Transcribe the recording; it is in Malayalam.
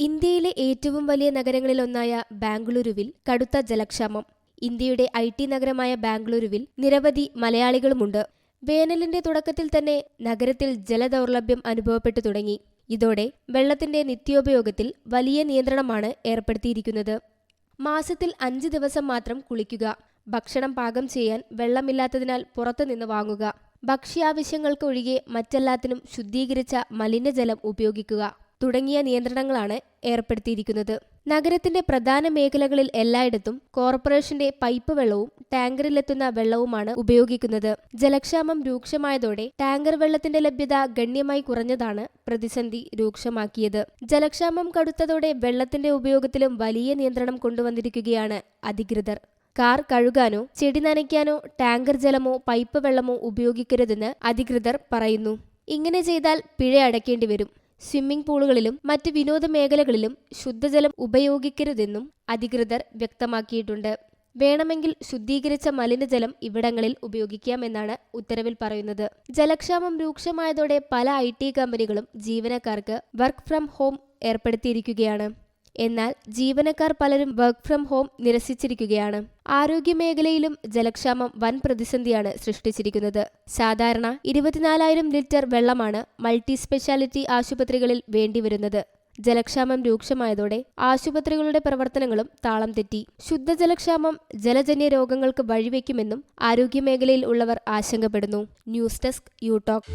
ഇന്ത്യയിലെ ഏറ്റവും വലിയ നഗരങ്ങളിലൊന്നായ ബാംഗ്ലൂരുവിൽ കടുത്ത ജലക്ഷാമം. ഇന്ത്യയുടെ ഐ ടി നഗരമായ ബാംഗ്ലൂരുവിൽ നിരവധി മലയാളികളുമുണ്ട്. വേനലിന്റെ തുടക്കത്തിൽ തന്നെ നഗരത്തിൽ ജലദൗർലഭ്യം അനുഭവപ്പെട്ടു തുടങ്ങി. ഇതോടെ വെള്ളത്തിന്റെ നിത്യോപയോഗത്തിൽ വലിയ നിയന്ത്രണമാണ് ഏർപ്പെടുത്തിയിരിക്കുന്നത്. മാസത്തിൽ അഞ്ച് ദിവസം മാത്രം കുളിക്കുക ഭക്ഷണം പാകം ചെയ്യാൻ വെള്ളമില്ലാത്തതിനാൽ പുറത്തുനിന്ന് വാങ്ങുക ഭക്ഷ്യാവശ്യങ്ങൾക്കൊഴികെ മറ്റെല്ലാത്തിനും ശുദ്ധീകരിച്ച മലിനജലം ഉപയോഗിക്കുക. തുടങ്ങിയ നിയന്ത്രണങ്ങളാണ് ഏർപ്പെടുത്തിയിരിക്കുന്നത്. നഗരത്തിന്റെ പ്രധാന മേഖലകളിൽ എല്ലായിടത്തും കോർപ്പറേഷന്റെ പൈപ്പ് വെള്ളവും ടാങ്കറിലെത്തുന്ന വെള്ളവുമാണ് ഉപയോഗിക്കുന്നത്. ജലക്ഷാമം രൂക്ഷമായതോടെ ടാങ്കർ വെള്ളത്തിന്റെ ലഭ്യത ഗണ്യമായി കുറഞ്ഞതാണ് പ്രതിസന്ധി രൂക്ഷമാക്കിയത്. ജലക്ഷാമം കടുത്തതോടെ വെള്ളത്തിന്റെ ഉപയോഗത്തിലും വലിയ നിയന്ത്രണം കൊണ്ടുവന്നിരിക്കുകയാണ് അധികൃതർ. കാർ കഴുകാനോ ചെടി നനയ്ക്കാനോ ടാങ്കർ ജലമോ പൈപ്പ് വെള്ളമോ ഉപയോഗിക്കരുതെന്ന് അധികൃതർ പറയുന്നു. ഇങ്ങനെ ചെയ്താൽ പിഴ അടയ്ക്കേണ്ടി വരും. സ്വിമ്മിംഗ് പൂളുകളിലും മറ്റ് വിനോദ മേഖലകളിലും ശുദ്ധജലം ഉപയോഗിക്കരുതെന്നും അധികൃതർ വ്യക്തമാക്കിയിട്ടുണ്ട്. വേണമെങ്കിൽ ശുദ്ധീകരിച്ച മലിനജലം ഇവിടങ്ങളിൽ ഉപയോഗിക്കാമെന്നാണ് ഉത്തരവിൽ പറയുന്നത്. ജലക്ഷാമം രൂക്ഷമായതോടെ പല ഐ കമ്പനികളും ജീവനക്കാർക്ക് വർക്ക് ഫ്രം ഹോം ഏർപ്പെടുത്തിയിരിക്കുകയാണ്. എന്നാൽ ജീവനക്കാർ പലരും വർക്ക് ഫ്രം ഹോം നിരസിച്ചിരിക്കുകയാണ്. ആരോഗ്യമേഖലയിലും ജലക്ഷാമം വൻ പ്രതിസന്ധിയാണ് സൃഷ്ടിച്ചിരിക്കുന്നത്. സാധാരണ ഇരുപത്തിനാലായിരം ലിറ്റർ വെള്ളമാണ് മൾട്ടി സ്പെഷ്യാലിറ്റി ആശുപത്രികളിൽ വേണ്ടിവരുന്നത്. ജലക്ഷാമം രൂക്ഷമായതോടെ ആശുപത്രികളുടെ പ്രവർത്തനങ്ങളും താളം തെറ്റി. ശുദ്ധജലക്ഷാമം ജലജന്യ രോഗങ്ങൾക്ക് വഴിവെക്കുമെന്നും ആരോഗ്യമേഖലയിൽ ഉള്ളവർ ആശങ്കപ്പെടുന്നു. News desk you talk